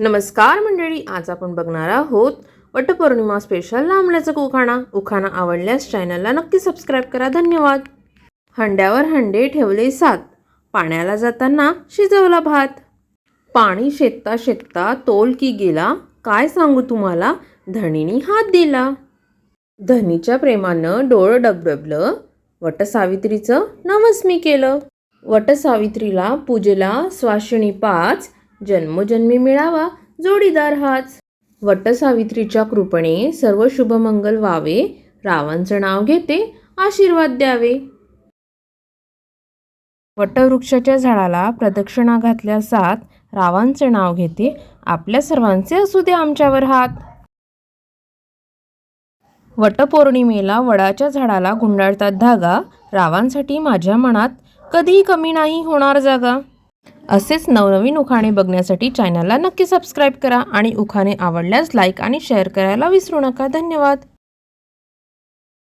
नमस्कार मंडळी आज आपण बघणार आहोत वटपौर्णिमा स्पेशल लांबण्याचा उखाणा उखाणा आवडल्यास चॅनलला नक्की सबस्क्राईब करा. धन्यवाद. हंड्यावर हंडे ठेवले सात. पाण्याला जाताना शिजवला भात. पाणी शेतता शेतता तोल की गेला. काय सांगू तुम्हाला? धणीनी हात दिला. धनीच्या प्रेमानं डोळं डबडबलं. वटसावित्रीचं नवस मी केलं. वटसावित्रीला पूजेला स्वाशिणी पाच. जन्मोजन्मी मिळावा जोडीदार हाच. वटसावित्रीच्या कृपणे सर्व शुभमंगल व्हावे रावांचं नाव घेते आशीर्वाद द्यावे. वटवृक्षाच्या झाडाला प्रदक्षिणा घातल्या सात रावांचे नाव घेते आपल्या सर्वांचे असू दे आमच्यावर हात. वटपौर्णिमेला वडाच्या झाडाला गुंडाळतात धागा रावांसाठी माझ्या मनात कधीही कमी नाही होणार जागा. असेच नवनवीन उखाणे बघण्यासाठी चॅनलला नक्की सबस्क्राईब करा आणि उखाणे आवडल्यास लाईक आणि शेअर करायला विसरू नका. धन्यवाद.